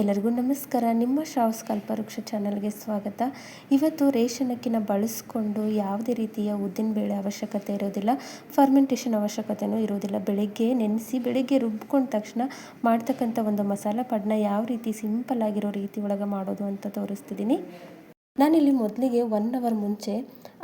ಎಲ್ಲರಿಗೂ ನಮಸ್ಕಾರ. ನಿಮ್ಮ ಶ್ರಾವಸ್ ಕಲ್ಪವೃಕ್ಷ ಚಾನಲ್ಗೆ ಸ್ವಾಗತ. ಇವತ್ತು ರೇಷನ್ ಅಕ್ಕಿನ ಬಳಸ್ಕೊಂಡು ಯಾವುದೇ ರೀತಿಯ ಉದ್ದಿನಬೇಳೆ ಅವಶ್ಯಕತೆ ಇರೋದಿಲ್ಲ ಫರ್ಮೆಂಟೇಷನ್ ಅವಶ್ಯಕತೆಯೂ ಇರೋದಿಲ್ಲ. ಬೆಳಗ್ಗೆ ನೆನೆಸಿ ಬೆಳಗ್ಗೆ ರುಬ್ಕೊಂಡ ತಕ್ಷಣ ಮಾಡ್ತಕ್ಕಂಥ ಒಂದು ಮಸಾಲ ಪಡ್ನ ಯಾವ ರೀತಿ ಸಿಂಪಲ್ ಆಗಿರೋ ರೀತಿ ಒಳಗೆ ಮಾಡೋದು ಅಂತ ತೋರಿಸ್ತಿದ್ದೀನಿ ನಾನಿಲ್ಲಿ ಮೊದಲಿಗೆ ಒನ್ ಅವರ್ ಮುಂಚೆ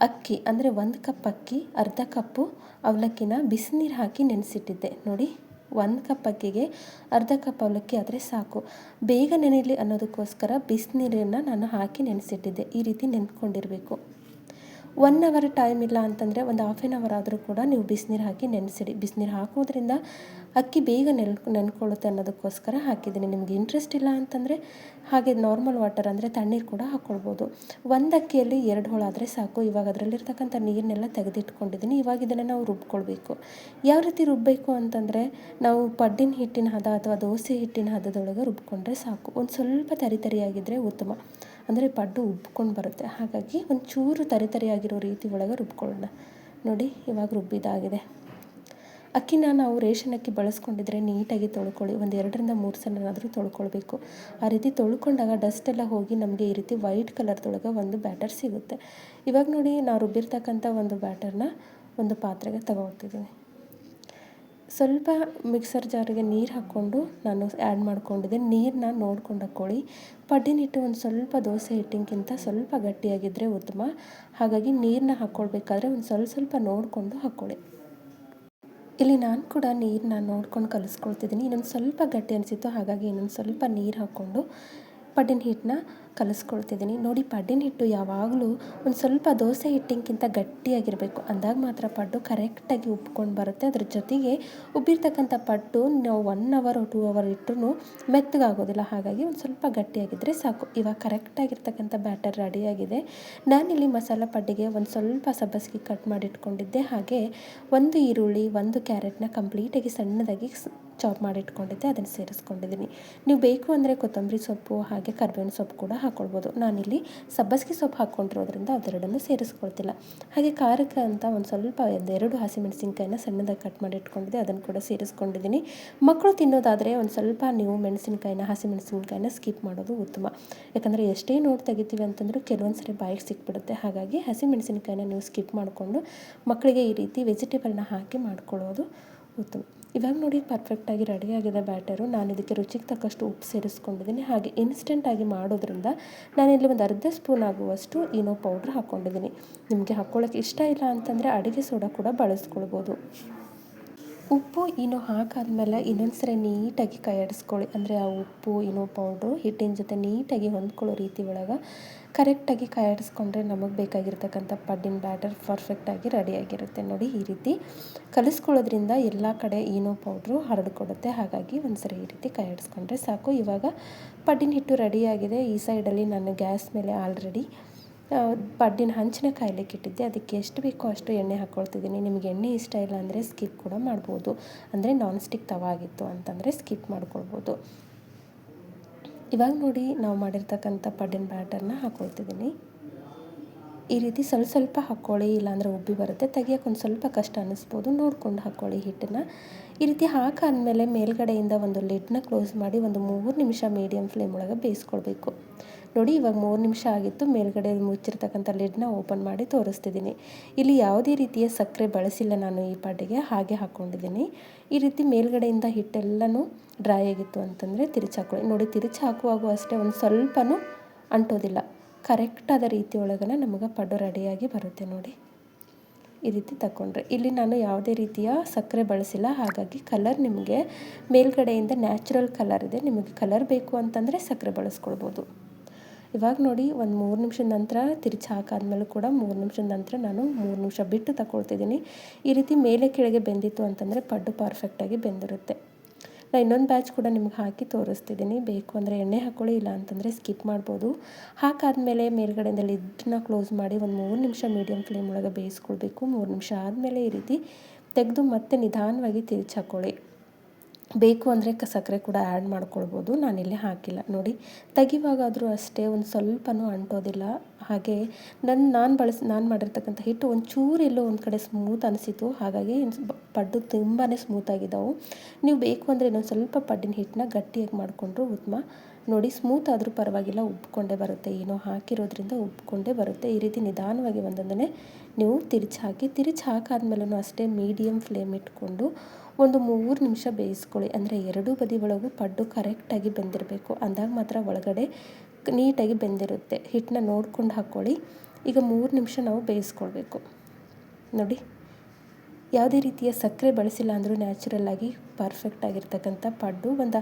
ಅಕ್ಕಿ, ಅಂದರೆ ಒಂದು ಕಪ್ ಅಕ್ಕಿ, ಅರ್ಧ ಕಪ್ಪು ಅವಲಕ್ಕಿನ ಬಿಸಿನೀರು ಹಾಕಿ ನೆನೆಸಿಟ್ಟಿದ್ದೆ. ನೋಡಿ. ಒಂದು ಕಪ್ ಅಕ್ಕಿಗೆ ಅರ್ಧ ಕಪ್ ಅವಲಕ್ಕಿ ಆದರೆ ಸಾಕು. ಬೇಗ ನೆನೆಯಲಿ ಅನ್ನೋದಕ್ಕೋಸ್ಕರ ಬಿಸಿನೀರನ್ನು ನಾನು ಹಾಕಿ ನೆನೆಸಿಟ್ಟಿದ್ದೆ. ಈ ರೀತಿ ನೆನ್ಕೊಂಡಿರಬೇಕು ಒನ್ ಅವರ್ ಟೈಮ್ ಇಲ್ಲ ಅಂತಂದರೆ ಒಂದು ಹಾಫ್ ಆನ್ ಅವರ್ ಆದರೂ ಕೂಡ ನೀವು ಬಿಸಿನೀರು ಹಾಕಿ ನೆನೆಸಿಡಿ. ಬಿಸಿನೀರು ಹಾಕೋದ್ರಿಂದ ಅಕ್ಕಿ ಬೇಗ ನೆಲ್, ನೆನ್ಕೊಳ್ಳುತ್ತೆ ಅನ್ನೋದಕ್ಕೋಸ್ಕರ ಹಾಕಿದ್ದೀನಿ. ನಿಮಗೆ ಇಂಟ್ರೆಸ್ಟ್ ಇಲ್ಲ ಅಂತಂದರೆ ಹಾಗೆ ನಾರ್ಮಲ್ ವಾಟರ್ ಅಂದರೆ ತಣ್ಣೀರು ಕೂಡ ಹಾಕ್ಕೊಳ್ಬೋದು ಒಂದು ಅಕ್ಕಿಯಲ್ಲಿ ಎರಡು ಹೋಳಾದರೆ ಸಾಕು. ಇವಾಗ ಅದರಲ್ಲಿರ್ತಕ್ಕಂಥ ನೀರನ್ನೆಲ್ಲ ತೆಗೆದಿಟ್ಕೊಂಡಿದ್ದೀನಿ. ಇವಾಗ ಇದನ್ನು ನಾವು ರುಬ್ಕೊಳ್ಬೇಕು. ಯಾವ ರೀತಿ ರುಬ್ಬಬೇಕು ಅಂತಂದರೆ ನಾವು ಪಡ್ಡಿನ ಹಿಟ್ಟಿನ ಹದ ಅಥವಾ ದೋಸೆ ಹಿಟ್ಟಿನ ಹದದೊಳಗೆ ರುಬ್ಕೊಂಡ್ರೆ ಸಾಕು. ಒಂದು ಸ್ವಲ್ಪ ತರಿ ತರಿಯಾಗಿದ್ದರೆ ಉತ್ತಮ. ಅಂದರೆ ಪಡ್ಡು ಉಬ್ಕೊಂಡು ಬರುತ್ತೆ. ಹಾಗಾಗಿ ಒಂದು ಚೂರು ತರಿ ತರಿಯಾಗಿರೋ ರೀತಿ ಒಳಗೆ ರುಬ್ಕೊಳ್ಳೋಣ. ನೋಡಿ, ಇವಾಗ ರುಬ್ಬಿದಾಗಿದೆ ಅಕ್ಕಿನ ನಾವು ರೇಷನ್ ಅಕ್ಕಿ ಬಳಸ್ಕೊಂಡಿದ್ರೆ ನೀಟಾಗಿ ತೊಳ್ಕೊಳ್ಳಿ. ಒಂದು ಎರಡರಿಂದ ಮೂರು ಸಲನಾದರೂ ತೊಳ್ಕೊಳ್ಬೇಕು. ಆ ರೀತಿ ತೊಳ್ಕೊಂಡಾಗ ಡಸ್ಟ್ ಎಲ್ಲ ಹೋಗಿ ನಮಗೆ ಈ ರೀತಿ ವೈಟ್ ಕಲರ್ದೊಳಗೆ ಒಂದು ಬ್ಯಾಟರ್ ಸಿಗುತ್ತೆ. ಇವಾಗ ನೋಡಿ, ನಾವು ರುಬ್ಬಿರ್ತಕ್ಕಂಥ ಒಂದು ಬ್ಯಾಟರ್ನ ಒಂದು ಪಾತ್ರೆಗೆ ತಗೊಳ್ತಿದ್ದೀನಿ ಸ್ವಲ್ಪ ಮಿಕ್ಸರ್ ಜಾರಿಗೆ ನೀರು ಹಾಕ್ಕೊಂಡು ನಾನು ಆ್ಯಡ್ ಮಾಡ್ಕೊಂಡಿದ್ದೆ. ನೀರನ್ನ ನೋಡ್ಕೊಂಡು ಹಾಕ್ಕೊಳ್ಳಿ ಪಡ್ಡಿನ ಹಿಟ್ಟು ಒಂದು ಸ್ವಲ್ಪ ದೋಸೆ ಹಿಟ್ಟಿಗಿಂತ ಸ್ವಲ್ಪ ಗಟ್ಟಿಯಾಗಿದ್ದರೆ ಉತ್ತಮ. ಹಾಗಾಗಿ ನೀರನ್ನ ಹಾಕ್ಕೊಳ್ಬೇಕಾದ್ರೆ ಒಂದು ಸ್ವಲ್ಪ ಸ್ವಲ್ಪ ನೋಡಿಕೊಂಡು ಹಾಕ್ಕೊಳ್ಳಿ ಇಲ್ಲಿ ನಾನು ಕೂಡ ನೀರನ್ನ ನೋಡ್ಕೊಂಡು ಕಲಿಸ್ಕೊಳ್ತಿದ್ದೀನಿ. ಇನ್ನೊಂದು ಸ್ವಲ್ಪ ಗಟ್ಟಿ ಅನಿಸಿತ್ತು. ಹಾಗಾಗಿ ಇನ್ನೊಂದು ಸ್ವಲ್ಪ ನೀರು ಹಾಕ್ಕೊಂಡು ಪಡ್ಡಿನ ಹಿಟ್ಟನ್ನ ಕಲಿಸ್ಕೊಳ್ತಿದ್ದೀನಿ. ನೋಡಿ ಪಡ್ಡಿನ ಹಿಟ್ಟು ಯಾವಾಗಲೂ ಒಂದು ಸ್ವಲ್ಪ ದೋಸೆ ಹಿಟ್ಟಿಗಿಂತ ಗಟ್ಟಿಯಾಗಿರಬೇಕು. ಅಂದಾಗ ಮಾತ್ರ ಪಡ್ಡು ಕರೆಕ್ಟಾಗಿ ಉಬ್ಕೊಂಡು ಬರುತ್ತೆ. ಅದ್ರ ಜೊತೆಗೆ ಉಬ್ಬಿರ್ತಕ್ಕಂಥ ಪಡ್ಡು ನಾವು ಒನ್ ಅವರ್ ಟೂ ಅವರ್ ಇಟ್ಟರು ಮೆತ್ತಗಾಗೋದಿಲ್ಲ. ಹಾಗಾಗಿ ಒಂದು ಸ್ವಲ್ಪ ಗಟ್ಟಿಯಾಗಿದ್ದರೆ ಸಾಕು. ಇವಾಗ ಕರೆಕ್ಟಾಗಿರ್ತಕ್ಕಂಥ ಬ್ಯಾಟರ್ ರೆಡಿಯಾಗಿದೆ. ನಾನಿಲ್ಲಿ ಮಸಾಲ ಪಡ್ಡಿಗೆ ಒಂದು ಸ್ವಲ್ಪ ಸಬ್ಬಸಿಗೆ ಕಟ್ ಮಾಡಿ ಇಟ್ಕೊಂಡಿದ್ದೆ ಹಾಗೆ ಒಂದು ಈರುಳ್ಳಿ, ಒಂದು ಕ್ಯಾರೆಟ್ನ ಕಂಪ್ಲೀಟಾಗಿ ಸಣ್ಣದಾಗಿ ಚಾಪ್ ಮಾಡಿಟ್ಕೊಂಡಿದ್ದೆ. ಅದನ್ನು ಸೇರಿಸ್ಕೊಂಡಿದ್ದೀನಿ. ನೀವು ಬೇಕು ಅಂದರೆ ಕೊತ್ತಂಬರಿ ಸೊಪ್ಪು ಹಾಗೆ ಕರ್ಬೇವಿನ ಸೊಪ್ಪು ಕೂಡ ಹಾಕ್ಕೊಳ್ಬೋದು ನಾನಿಲ್ಲಿ ಸಬ್ಬಸಿಗೆ ಸೊಪ್ಪು ಹಾಕ್ಕೊಂಡಿರೋದ್ರಿಂದ ಅದೆರಡನ್ನು ಸೇರಿಸ್ಕೊಳ್ತಿಲ್ಲ. ಹಾಗೆ ಖಾರಕ್ಕೆ ಅಂತ ಒಂದು ಸ್ವಲ್ಪ ಎರಡು ಹಸಿಮೆಣಸಿನ್ಕಾಯಿನ ಸಣ್ಣದಾಗಿ ಕಟ್ ಮಾಡಿ ಇಟ್ಕೊಂಡಿದ್ದೆ. ಅದನ್ನು ಕೂಡ ಸೇರಿಸ್ಕೊಂಡಿದ್ದೀನಿ. ಮಕ್ಕಳು ತಿನ್ನೋದಾದರೆ ಒಂದು ಸ್ವಲ್ಪ ನೀವು ಮೆಣಸಿನ್ಕಾಯಿನ, ಹಸಿಮೆಣಸಿನ್ಕಾಯಿನ ಸ್ಕಿಪ್ ಮಾಡೋದು ಉತ್ತಮ. ಯಾಕಂದರೆ ಎಷ್ಟೇ ನೋಡಿ ತೆಗಿತೀವಿ ಅಂತಂದರೂ ಕೆಲವೊಂದು ಸರಿ ಬಾಯಿಗೆ ಸಿಕ್ಬಿಡುತ್ತೆ. ಹಾಗಾಗಿ ಹಸಿಮೆಣಸಿನ್ಕಾಯಿನ ನೀವು ಸ್ಕಿಪ್ ಮಾಡಿಕೊಂಡು ಮಕ್ಕಳಿಗೆ ಈ ರೀತಿ ವೆಜಿಟೇಬಲ್ನ ಹಾಕಿ ಮಾಡ್ಕೊಳ್ಳೋದು ಉತ್ತಮ ಇವಾಗ ನೋಡಿ ಪರ್ಫೆಕ್ಟಾಗಿ ಆಗಿದೆ ಬ್ಯಾಟರು ನಾನು ಇದಕ್ಕೆ ರುಚಿಗೆ ತಕ್ಕಷ್ಟು ಉಪ್ಪು ಸೇರಿಸ್ಕೊಂಡಿದ್ದೀನಿ ಹಾಗೆ ಇನ್ಸ್ಟೆಂಟಾಗಿ ಮಾಡೋದ್ರಿಂದ ನಾನಿಲ್ಲಿ ಒಂದು ಅರ್ಧ ಸ್ಪೂನ್ ಆಗುವಷ್ಟು ಇನೋ ಪೌಡ್ರ್ ಹಾಕ್ಕೊಂಡಿದ್ದೀನಿ ನಿಮಗೆ ಹಾಕ್ಕೊಳ್ಳೋಕೆ ಇಷ್ಟ ಇಲ್ಲ ಅಂತಂದರೆ ಅಡುಗೆ ಸೋಡಾ ಕೂಡ ಬಳಸ್ಕೊಳ್ಬೋದು. ಉಪ್ಪು ಇನ್ನು ಹಾಕಾದ್ಮೇಲೆ ಇನ್ನೊಂದು ಸರಿ ನೀಟಾಗಿ ಕೈಯಾಡಿಸ್ಕೊಳ್ಳಿ ಅಂದರೆ ಆ ಉಪ್ಪು ಇನೋ ಪೌಡ್ರು ಹಿಟ್ಟಿನ ಜೊತೆ ನೀಟಾಗಿ ಹೊಂದ್ಕೊಳ್ಳೋ ರೀತಿ ಒಳಗೆ ಕರೆಕ್ಟಾಗಿ ಕೈ ಆಡಿಸ್ಕೊಂಡ್ರೆ ನಮಗೆ ಬೇಕಾಗಿರ್ತಕ್ಕಂಥ ಪಡ್ಡಿನ ಬ್ಯಾಟರ್ ಪರ್ಫೆಕ್ಟಾಗಿ ರೆಡಿಯಾಗಿರುತ್ತೆ ನೋಡಿ ಈ ರೀತಿ ಕಲಿಸ್ಕೊಳ್ಳೋದ್ರಿಂದ ಎಲ್ಲ ಕಡೆ ಈನೋ ಪೌಡ್ರು ಹರಡ್ಕೊಡುತ್ತೆ. ಹಾಗಾಗಿ ಒಂದು ಸರಿ ಈ ರೀತಿ ಕೈಯಾಡಿಸ್ಕೊಂಡ್ರೆ ಸಾಕು. ಇವಾಗ ಪಡ್ಡಿನ ಹಿಟ್ಟು ರೆಡಿಯಾಗಿದೆ ಈ ಸೈಡಲ್ಲಿ ನಾನು ಗ್ಯಾಸ್ ಮೇಲೆ ಆಲ್ರೆಡಿ ಪಡ್ಡಿನ ಹಂಚಿನ ಕಾಯ್ಲಿಕ್ಕೆ ಇಟ್ಟಿದ್ದೆ ಅದಕ್ಕೆ ಎಷ್ಟು ಬೇಕೋ ಅಷ್ಟು ಎಣ್ಣೆ ಹಾಕ್ಕೊಳ್ತಿದ್ದೀನಿ ನಿಮಗೆ ಎಣ್ಣೆ ಇಷ್ಟ ಇಲ್ಲ ಅಂದರೆ ಸ್ಕಿಪ್ ಕೂಡ ಮಾಡ್ಬೋದು. ಅಂದರೆ ನಾನ್ ಸ್ಟಿಕ್ ತವ ಆಗಿತ್ತು ಅಂತಂದರೆ ಸ್ಕಿಪ್ ಮಾಡ್ಕೊಳ್ಬೋದು. ಇವಾಗ ನೋಡಿ ನಾವು ಮಾಡಿರ್ತಕ್ಕಂಥ ಪಡ್ಡಿನ ಬ್ಯಾಟರ್ನ ಹಾಕ್ಕೊಳ್ತಿದ್ದೀನಿ ಈ ರೀತಿ ಸ್ವಲ್ಪ ಸ್ವಲ್ಪ ಹಾಕ್ಕೊಳ್ಳಿ, ಇಲ್ಲಾಂದರೆ ಉಬ್ಬಿ ಬರುತ್ತೆ. ತೆಗಿಯೋಕೆ ಒಂದು ಸ್ವಲ್ಪ ಕಷ್ಟ ಅನ್ನಿಸ್ಬೋದು ನೋಡ್ಕೊಂಡು ಹಾಕ್ಕೊಳ್ಳಿ ಹಿಟ್ಟನ್ನು. ಈ ರೀತಿ ಹಾಕಾದ್ಮೇಲೆ ಮೇಲ್ಗಡೆಯಿಂದ ಒಂದು ಲಿಡ್ನ ಕ್ಲೋಸ್ ಮಾಡಿ ಒಂದು ಮೂರು ನಿಮಿಷ ಮೀಡಿಯಮ್ ಫ್ಲೇಮ್ ಒಳಗೆ ಬೇಯಿಸ್ಕೊಳ್ಬೇಕು. ನೋಡಿ, ಇವಾಗ ಮೂರು ನಿಮಿಷ ಆಗಿತ್ತು. ಮೇಲ್ಗಡೆ ಮುಚ್ಚಿರ್ತಕ್ಕಂಥ ಲಿಡ್ನ ಓಪನ್ ಮಾಡಿ ತೋರಿಸ್ತಿದ್ದೀನಿ. ಇಲ್ಲಿ ಯಾವುದೇ ರೀತಿಯ ಸಕ್ಕರೆ ಬಳಸಿಲ್ಲ ನಾನು ಈ ಪಾಟಿಗೆ. ಹಾಗೆ ಹಾಕ್ಕೊಂಡಿದ್ದೀನಿ. ಈ ರೀತಿ ಮೇಲ್ಗಡೆಯಿಂದ ಹಿಟ್ಟೆಲ್ಲನೂ ಡ್ರೈ ಆಗಿತ್ತು ಅಂತಂದರೆ ತಿರುಚಾಕೊಳ್ಳಿ. ನೋಡಿ ತಿರುಚಿ ಹಾಕುವಾಗೂ ಅಷ್ಟೇ, ಒಂದು ಸ್ವಲ್ಪನೂ ಅಂಟೋದಿಲ್ಲ. ಕರೆಕ್ಟಾದ ರೀತಿ ಒಳಗನೆ ನಮಗೆ ಪಡ್ಡು ರೆಡಿಯಾಗಿ ಬರುತ್ತೆ ನೋಡಿ. ಈ ರೀತಿ ತಗೊಂಡ್ರೆ ಇಲ್ಲಿ ನಾನು ಯಾವುದೇ ರೀತಿಯ ಸಕ್ಕರೆ ಬಳಸಿಲ್ಲ. ಹಾಗಾಗಿ ಕಲರ್ ನಿಮಗೆ ಮೇಲ್ಗಡೆಯಿಂದ ನ್ಯಾಚುರಲ್ ಕಲರ್ ಇದೆ. ನಿಮಗೆ ಕಲರ್ ಬೇಕು ಅಂತಂದರೆ ಸಕ್ಕರೆ ಬಳಸ್ಕೊಳ್ಬೋದು. ಇವಾಗ ನೋಡಿ ಒಂದು ಮೂರು ನಿಮಿಷದ ನಂತರ ತಿರುಚಿ ಹಾಕಾದ್ಮೇಲೆ ಕೂಡ ಮೂರು ನಿಮಿಷದ ನಂತರ ನಾನು ಮೂರು ನಿಮಿಷ ಬಿಟ್ಟು ತಗೊಳ್ತಿದ್ದೀನಿ ಈ ರೀತಿ ಮೇಲೆ ಕೆಳಗೆ ಬೆಂದಿತ್ತು ಅಂತಂದರೆ ಪಡ್ಡು ಪರ್ಫೆಕ್ಟಾಗಿ ಬೆಂದಿರುತ್ತೆ. ನಾನು ಇನ್ನೊಂದು ಬ್ಯಾಚ್ ಕೂಡ ನಿಮ್ಗೆ ಹಾಕಿ ತೋರಿಸ್ತಿದ್ದೀನಿ. ಬೇಕು ಅಂದರೆ ಎಣ್ಣೆ ಹಾಕ್ಕೊಳ್ಳಿ ಇಲ್ಲ ಅಂತಂದರೆ ಸ್ಕಿಪ್ ಮಾಡ್ಬೋದು. ಹಾಕಾದ್ಮೇಲೆ ಮೇಲ್ಗಡೆಯಿಂದ ಲಿಡ್ನ ಕ್ಲೋಸ್ ಮಾಡಿ ಒಂದು ಮೂರು ನಿಮಿಷ ಮೀಡಿಯಮ್ ಫ್ಲೇಮ್ ಒಳಗೆ ಬೇಯಿಸ್ಕೊಳ್ಬೇಕು. ಮೂರು ನಿಮಿಷ ಆದಮೇಲೆ ಈ ರೀತಿ ತೆಗೆದು ಮತ್ತೆ ನಿಧಾನವಾಗಿ ತಿರುಚಿ ಹಾಕ್ಕೊಳ್ಳಿ ಬೇಕು ಅಂದರೆ ಕ ಸಕ್ಕರೆ ಕೂಡ ಆ್ಯಡ್ ಮಾಡ್ಕೊಳ್ಬೋದು. ನಾನಿಲ್ಲಿ ಹಾಕಿಲ್ಲ. ನೋಡಿ, ತೆಗಿವಾಗಾದರೂ ಅಷ್ಟೇ ಒಂದು ಸ್ವಲ್ಪನೂ ಅಂಟೋದಿಲ್ಲ. ಹಾಗೆ ನನ್ನ ನಾನು ಬಳಸಿ ನಾನು ಮಾಡಿರ್ತಕ್ಕಂಥ ಹಿಟ್ಟು ಒಂಚೂರು ಎಲ್ಲೋ ಒಂದು ಕಡೆ ಸ್ಮೂತ್ ಅನಿಸಿತು ಹಾಗಾಗಿ ಪಡ್ಡು ತುಂಬಾ ಸ್ಮೂತಾಗಿದ್ದಾವೆ ನೀವು ಬೇಕು ಅಂದರೆ ಇನ್ನೊಂದು ಸ್ವಲ್ಪ ಪಡ್ಡಿನ ಹಿಟ್ಟನ್ನ ಗಟ್ಟಿಯಾಗಿ ಮಾಡಿಕೊಂಡ್ರು ಉತ್ತಮ. ನೋಡಿ ಸ್ಮೂತ್ ಆದರೂ ಪರವಾಗಿಲ್ಲ, ಉಬ್ಕೊಂಡೇ ಬರುತ್ತೆ. ಏನೋ ಹಾಕಿರೋದ್ರಿಂದ ಉಬ್ಕೊಂಡೇ ಬರುತ್ತೆ. ಈ ರೀತಿ ನಿಧಾನವಾಗಿ ಒಂದೊಂದನ್ನೇ ನೀವು ತಿರುಚಿ ಹಾಕಿ ತಿರುಚಿ ಹಾಕಾದ್ಮೇಲೂ ಅಷ್ಟೇ ಮೀಡಿಯಮ್ ಫ್ಲೇಮ್ ಇಟ್ಕೊಂಡು ಒಂದು ಮೂರು ನಿಮಿಷ ಬೇಯಿಸ್ಕೊಳ್ಳಿ. ಅಂದರೆ ಎರಡೂ ಬದಿ ಒಳಗೂ ಪಡ್ಡು ಕರೆಕ್ಟಾಗಿ ಬೆಂದಿರಬೇಕು. ಅಂದಾಗ ಮಾತ್ರ ಒಳಗಡೆ ನೀಟಾಗಿ ಬೆಂದಿರುತ್ತೆ. ಹಿಟ್ಟನ್ನ ನೋಡ್ಕೊಂಡು ಹಾಕ್ಕೊಳ್ಳಿ ಈಗ ಮೂರು ನಿಮಿಷ ನಾವು ಬೇಯಿಸ್ಕೊಳ್ಬೇಕು. ನೋಡಿ. ಯಾವುದೇ ರೀತಿಯ ಸಕ್ಕರೆ ಬಳಸಿಲ್ಲ ಅಂದರೂ ನ್ಯಾಚುರಲ್ಲಾಗಿ ಪರ್ಫೆಕ್ಟ್ ಆಗಿರ್ತಕ್ಕಂಥ ಪಡ್ಡು ಒಂದು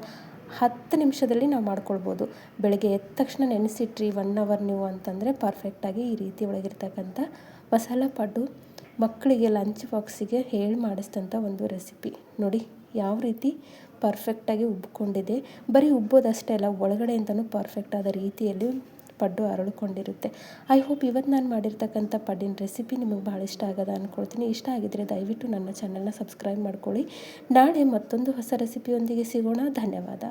ಹತ್ತು ನಿಮಿಷದಲ್ಲಿ ನಾವು ಮಾಡ್ಕೊಳ್ಬೋದು. ಬೆಳಗ್ಗೆ ಎದ್ದ ತಕ್ಷಣ ನೆನೆಸಿಟ್ರಿ ಒನ್ ಅವರ್ ನೀವು ಅಂತಂದರೆ ಪರ್ಫೆಕ್ಟಾಗಿ ಈ ರೀತಿ ಒಳಗಿರ್ತಕ್ಕಂಥ ಮಸಾಲ ಪಡ್ಡು ಮಕ್ಕಳಿಗೆ ಲಂಚ್ ಬಾಕ್ಸಿಗೆ ಹೇಳಿ ಮಾಡಿಸಿದಂಥ ಒಂದು ರೆಸಿಪಿ ನೋಡಿ, ಯಾವ ರೀತಿ ಪರ್ಫೆಕ್ಟಾಗಿ ಉಬ್ಕೊಂಡಿದೆ. ಬರೀ ಉಬ್ಬೋದಷ್ಟೇ ಅಲ್ಲ, ಒಳಗಡೆ ಅಂತಲೂ ಪರ್ಫೆಕ್ಟ್ ಆದ ರೀತಿಯಲ್ಲಿ ಪಡ್ಡು ಅರಳಿಕೊಂಡಿರುತ್ತೆ. ಐ ಹೋಪ್ ಇವತ್ತು ನಾನು ಮಾಡಿರ್ತಕ್ಕಂಥ ಪಡ್ಡಿನ ರೆಸಿಪಿ ನಿಮಗೆ ಭಾಳ ಇಷ್ಟ ಆಗೋದ ಅಂದ್ಕೊಳ್ತೀನಿ ಇಷ್ಟ ಆಗಿದ್ದರೆ ದಯವಿಟ್ಟು ನನ್ನ ಚಾನಲ್ನ ಸಬ್ಸ್ಕ್ರೈಬ್ ಮಾಡ್ಕೊಳ್ಳಿ. ನಾಳೆ ಮತ್ತೊಂದು ಹೊಸ ರೆಸಿಪಿಯೊಂದಿಗೆ ಸಿಗೋಣ. ಧನ್ಯವಾದ.